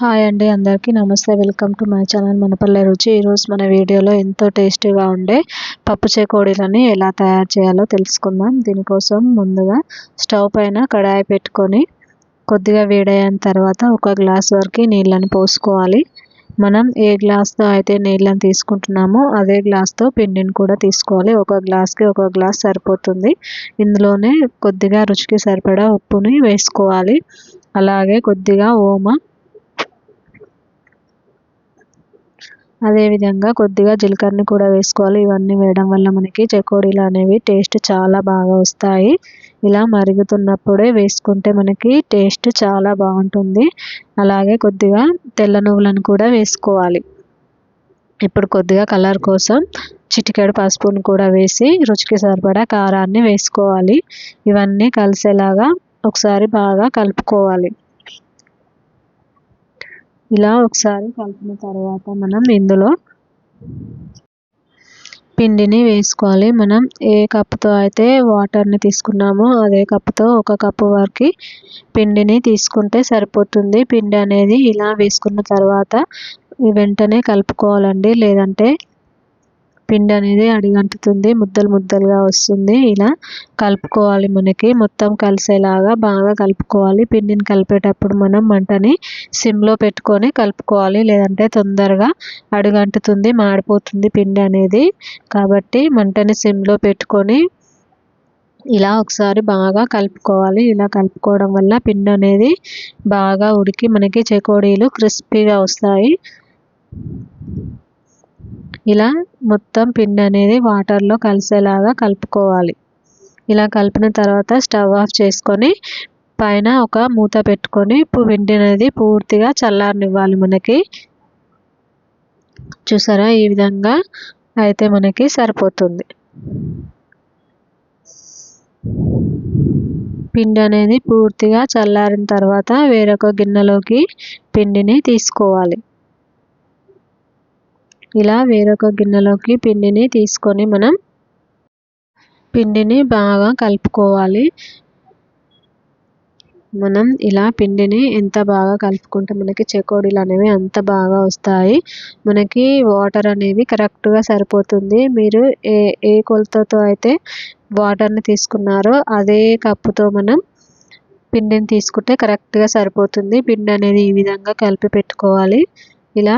Hi అండి అందరికీ నమస్తే. Welcome to my channel Manapalle Ruchi. ఈరోజు మన వీడియోలో ఎంతో టేస్టీగా ఉండే పప్పు చేకోడీలని ఎలా తయారు చేయాలో తెలుసుకుందాం. దీనికోసం ముందుగా స్టవ్ పైన కడాయి పెట్టుకొని కొద్దిగా వేడైన తర్వాత ఒక గ్లాస్ వరకు నీళ్ళని పోసుకోవాలి. మనం ఏ గ్లాస్తో అయితే నీళ్ళని తీసుకుంటున్నామో అదే గ్లాస్తో పిండిని కూడా తీసుకోవాలి. ఒక గ్లాస్కి ఒక గ్లాస్ సరిపోతుంది. ఇందులోనే కొద్దిగా రుచికి సరిపడా ఉప్పుని వేసుకోవాలి. అలాగే కొద్దిగా ఓమ అదేవిధంగా కొద్దిగా జీలకర్రని కూడా వేసుకోవాలి. ఇవన్నీ వేయడం వల్ల మనకి చెకోడీలు అనేవి టేస్ట్ చాలా బాగా వస్తాయి. ఇలా మరుగుతున్నప్పుడే వేసుకుంటే మనకి టేస్ట్ చాలా బాగుంటుంది. అలాగే కొద్దిగా తెల్ల నువ్వులను కూడా వేసుకోవాలి. ఇప్పుడు కొద్దిగా కలర్ కోసం చిటికెడు పసుపును కూడా వేసి రుచికి సరిపడా కారాన్ని వేసుకోవాలి. ఇవన్నీ కలిసేలాగా ఒకసారి బాగా కలుపుకోవాలి. ఇలా ఒకసారి కలిపిన తర్వాత మనం ఇందులో పిండిని వేసుకోవాలి. మనం ఏ కప్పుతో అయితే వాటర్ని తీసుకున్నామో అదే కప్పుతో ఒక కప్పు వరకు పిండిని తీసుకుంటే సరిపోతుంది. పిండి అనేది ఇలా వేసుకున్న తర్వాత వెంటనే కలుపుకోవాలండి. లేదంటే పిండి అనేది అడిగంటుతుంది. ముద్దలు ముద్దలుగా వస్తుంది. ఇలా కలుపుకోవాలి మనకి. మొత్తం కలిసేలాగా బాగా కలుపుకోవాలి. పిండిని కలిపేటప్పుడు మనం మంటని సిమ్లో పెట్టుకొని కలుపుకోవాలి. లేదంటే తొందరగా అడుగంటుతుంది మాడిపోతుంది పిండి అనేది. కాబట్టి మంటని సిమ్లో పెట్టుకొని ఇలా ఒకసారి బాగా కలుపుకోవాలి. ఇలా కలుపుకోవడం వల్ల పిండి అనేది బాగా ఉడికి మనకి చెకోడీలు క్రిస్పీగా వస్తాయి. ఇలా మొత్తం పిండి అనేది వాటర్లో కలిసేలాగా కలుపుకోవాలి. ఇలా కలిపిన తర్వాత స్టవ్ ఆఫ్ చేసుకొని పైన ఒక మూత పెట్టుకొని పిండి అనేది పూర్తిగా చల్లారనివ్వాలి మనకి. చూసారా? ఈ విధంగా అయితే మనకి సరిపోతుంది. పిండి అనేది పూర్తిగా చల్లారిన తర్వాత వేరొక గిన్నెలోకి పిండిని తీసుకోవాలి. ఇలా వేరొక గిన్నెలోకి పిండిని తీసుకొని మనం పిండిని బాగా కలుపుకోవాలి. మనం ఇలా పిండిని ఎంత బాగా కలుపుకుంటే మనకి చెకోడీలు అనేవి అంత బాగా వస్తాయి. మనకి వాటర్ అనేవి కరెక్ట్గా సరిపోతుంది. మీరు ఏ ఏ కొలతతో అయితే వాటర్ని తీసుకున్నారో అదే కప్పుతో మనం పిండిని తీసుకుంటే కరెక్ట్గా సరిపోతుంది. పిండి అనేది ఈ విధంగా కలిపి పెట్టుకోవాలి. ఇలా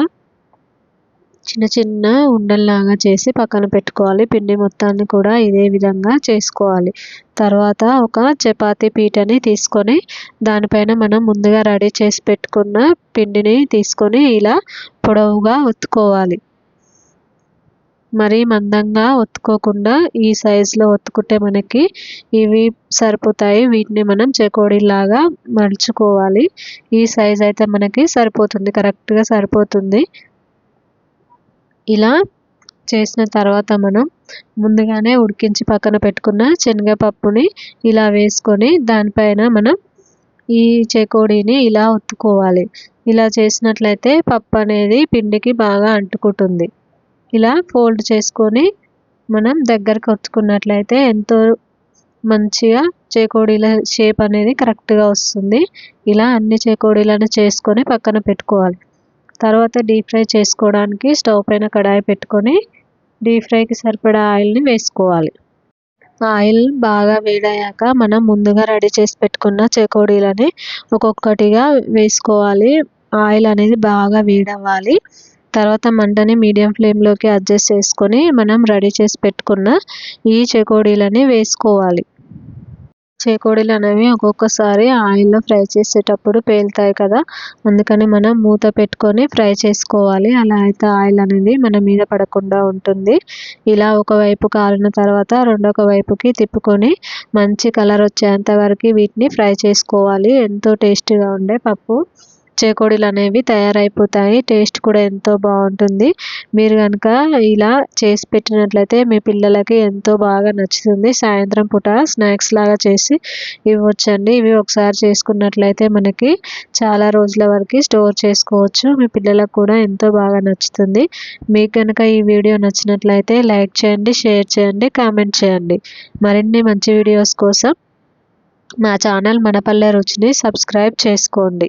చిన్న చిన్న ఉండల్లాగా చేసి పక్కన పెట్టుకోవాలి. పిండి మొత్తాన్ని కూడా ఇదే విధంగా చేసుకోవాలి. తర్వాత ఒక చపాతి పీటని తీసుకొని దానిపైన మనం ముందుగా రెడీ చేసి పెట్టుకున్న పిండిని తీసుకొని ఇలా పొడవుగా ఒత్తుకోవాలి. మరీ మందంగా ఒత్తుకోకుండా ఈ సైజులో ఒత్తుకుంటే మనకి ఇవి సరిపోతాయి. వీటిని మనం చెకోడీలాగా మలుచుకోవాలి. ఈ సైజ్ అయితే మనకి సరిపోతుంది. కరెక్ట్గా సరిపోతుంది. ఇలా చేసిన తర్వాత మనం ముందుగానే ఉడికించి పక్కన పెట్టుకున్న శనగపప్పుని ఇలా వేసుకొని దానిపైన మనం ఈ చెకోడీని ఇలా ఒత్తుకోవాలి. ఇలా చేసినట్లయితే పప్పు అనేది పిండికి బాగా అంటుకుంటుంది. ఇలా ఫోల్డ్ చేసుకొని మనం దగ్గరకు ఒత్తుకున్నట్లయితే ఎంతో మంచిగా చేకోడీల షేప్ అనేది కరెక్ట్గా వస్తుంది. ఇలా అన్ని చేకోడీలను చేసుకొని పక్కన పెట్టుకోవాలి. తర్వాత డీప్ ఫ్రై చేసుకోవడానికి స్టవ్ పైన కడాయి పెట్టుకొని డీప్ ఫ్రైకి సరిపడా ఆయిల్ని వేసుకోవాలి. ఆయిల్ బాగా వేడయ్యాక మనం ముందుగా రెడీ చేసి పెట్టుకున్న చెకోడీలని ఒక్కొక్కటిగా వేసుకోవాలి. ఆయిల్ అనేది బాగా వేడవ్వాలి. తర్వాత మంటని మీడియం ఫ్లేమ్లోకి అడ్జస్ట్ చేసుకొని మనం రెడీ చేసి పెట్టుకున్న ఈ చెకోడీలని వేసుకోవాలి. చేకోడీలు అనేవి ఒక్కొక్కసారి ఆయిల్లో ఫ్రై చేసేటప్పుడు పేలుతాయి కదా. అందుకని మనం మూత పెట్టుకొని ఫ్రై చేసుకోవాలి. అలా అయితే ఆయిల్ అనేది మన మీద పడకుండా ఉంటుంది. ఇలా ఒకవైపు కాలిన తర్వాత రెండొక వైపుకి తిప్పుకొని మంచి కలర్ వచ్చేంత వరకు వీటిని ఫ్రై చేసుకోవాలి. ఎంతో టేస్టీగా ఉండే పప్పు. చేకోడీలు అనేవి తయారైపోతాయి. టేస్ట్ కూడా ఎంతో బాగుంటుంది. మీరు కనుక ఇలా చేసి పెట్టినట్లయితే మీ పిల్లలకి ఎంతో బాగా నచ్చుతుంది. సాయంత్రం పూట స్నాక్స్ లాగా చేసి ఇవ్వచ్చండి. ఇవి ఒకసారి చేసుకున్నట్లయితే మనకి చాలా రోజుల వరకు స్టోర్ చేసుకోవచ్చు. మీ పిల్లలకు కూడా ఎంతో బాగా నచ్చుతుంది. మీకు కనుక ఈ వీడియో నచ్చినట్లయితే లైక్ చేయండి షేర్ చేయండి కామెంట్ చేయండి. మరిన్ని మంచి వీడియోస్ కోసం మా ఛానల్ మనపల్లె రుచిని సబ్స్క్రైబ్ చేసుకోండి.